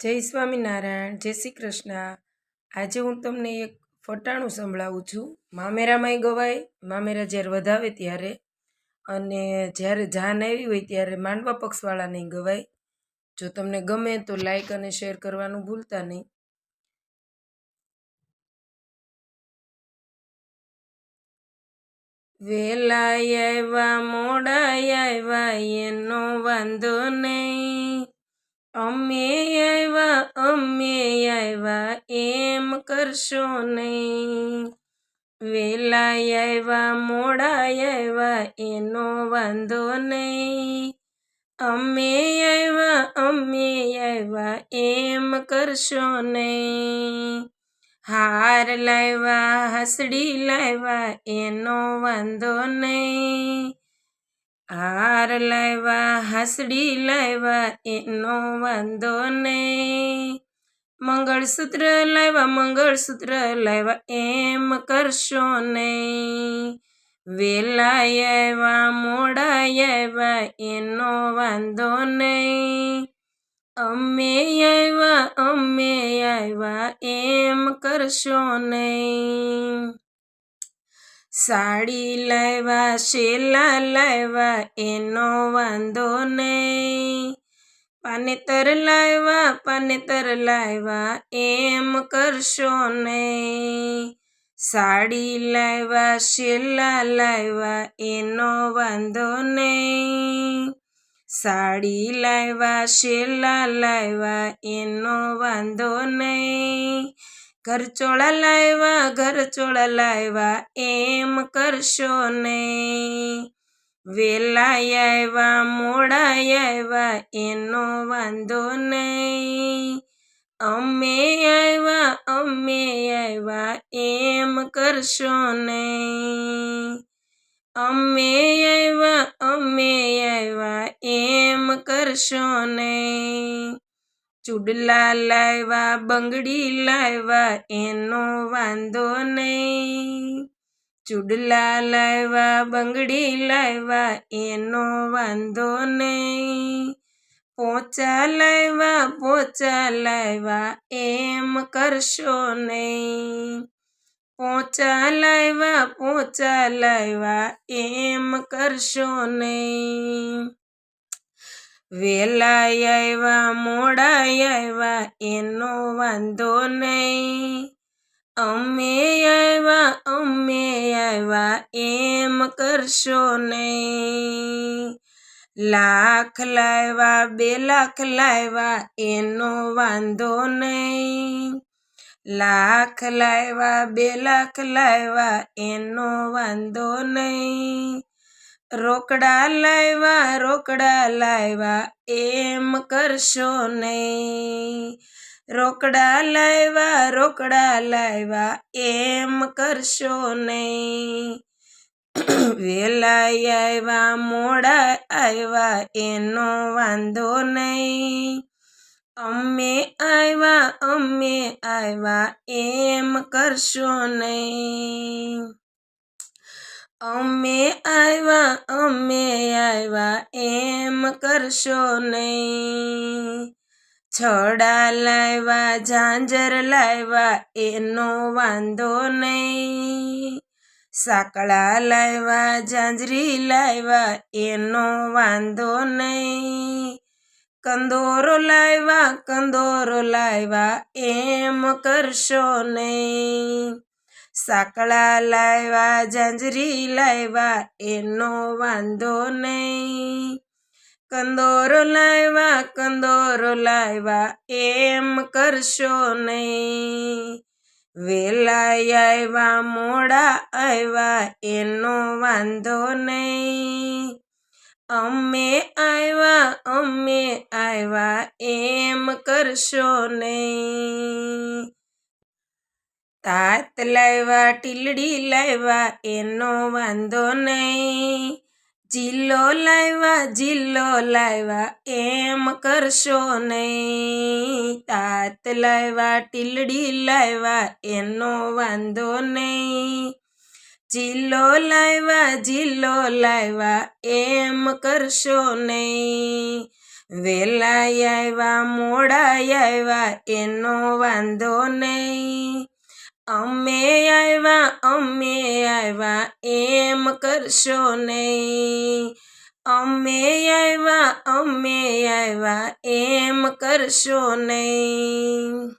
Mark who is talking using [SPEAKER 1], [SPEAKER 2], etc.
[SPEAKER 1] જય સ્વામિનારાયણ, જય શ્રી કૃષ્ણ. આજે હું તમને એક ફટાણું સંભળાવું છું. મામેરામાંય ગવાય, મામેરા જ્યારે વધાવે ત્યારે અને જ્યારે જાન આવી હોય ત્યારે માંડવા પક્ષવાળાને ગવાય. જો તમને ગમે તો લાઈક અને શેર કરવાનું ભૂલતા નહીં. વેલા આવ્યા મોડા આવ્યા, એનો વાંધો નહીં. અમે કરશો નહીં. વેલા આવ્યા મોડા આવ્યા, એનો વાંધો નહીં. અમે આવ્યા અમે આવ્યા, એમ કરશો નહીં. હાર લાવ્યા, હસડી લાવ્યા, એનો વાંધો નહીં. હાર લાવ્યા, હસડી લાવ્યા, એનો વાંધો નહીં. મંગળસૂત્ર લાવ્યા મંગળસૂત્ર લાવ્યા એમ કરશો નહીં. વેલા આવ્યા, મોડા આવ્યા, એનો વાંધો નહીં. અમે આવ્યા અમે આવ્યા, એમ કરશો નહીં. સાડી લાવ્યા શેલા લાવ્યા એનો વાંધો નહીં. પાનેતર લાવ્યા પાનેતર લાવ્યા એમ કરશો નહીં. સાડી લાવ્યા શેલા લાવ્યા એનો વાંધો નહીં. સાડી લાવ્યા શેલા લાવ્યા એનો વાંધો નહીં. ઘરચોળા લાવ્યા ઘરચોળા લાવ્યા એમ કરશો નહીં. વેલા આવ્યા મોડાય આવ્યા એનો વાંધો નહીં. અમે આવ્યા અમે આવ્યા એમ કરશો નહીં. અમે આવ્યા અમે આવ્યા એમ કરશો નહીં. ચૂડલા લાવ્યા બંગડી લાવ્યા એનો વાંધો નહીં. ચૂડલા લાવ્યા બંગડી લાવ્યા એનો વાંધો નહીં. પોચા લાવ્યા પોચા લાવ્યા એમ કરશો નહીં. પોચા લાવ્યા પોચા લાવ્યા એમ કરશો નહીં. વેલા આવ્યા મોડા આવ્યા એનો વાંધો નહીં. અમે એમ કરશો નહીં. લાખ લાવ્યા બે લાખ લાવ્યા એનો વાંધો નહીં. લાખ લાવ્યા બે લાખ લાવ્યા એનો વાંધો નહીં. રોકડા લાવ્યા રોકડા લાવ્યા એમ કરશો નહીં. રોકડા લાવ્યા રોકડા લાવ્યા એમ કરશો નહીં. વેલા આવ્યા મોડા આવ્યા એનો વાંધો નહીં. અમે આવ્યા અમે આવ્યા એમ કરશો નહીં. અમે આવ્યા અમે આવ્યા એમ કરશો નહીં. છડા લાવ્યા ઝાંઝર લાવ્યા એનો વાંધો નહીં. સાંકળા લાવ્યા ઝાંઝરી લાવ્યા એનો વાંધો નહીં. કંદોરો લાવ્યા કંદોરો લાવ્યા એમ કરશો નહીં. સાકળા લાવ્યા ઝાંઝરી લાવ્યા એનો વાંધો નહીં. કંદોરો લાવ્યા કંદોરો લાવ્યા એમ કરશો નહીં. વેલા આવ્યા મોડા આવ્યા એનો વાંધો નહીં. અમે આવ્યા અમે આવ્યા એમ કરશો નહીં. તાત લાવ્યા ટીલડી લાવ્યા એનો વાંધો નહીં. જિલ્લો લાવ્યા જિલ્લો લાવ્યા એમ કરશો નહીં. તાત લાવ્યા ટીલડી લાવ્યા એનો વાંધો નહીં. જિલ્લો લાવ્યા જિલ્લો લાવ્યા એમ કરશો નહીં. વેલા આવ્યા મોડા આવ્યા એનો વાંધો નહીં. અમે આવ્યા અમે આવ્યા એમ કરશો નહીં. અમે આવ્યા અમે આવ્યા એમ કરશો નહીં.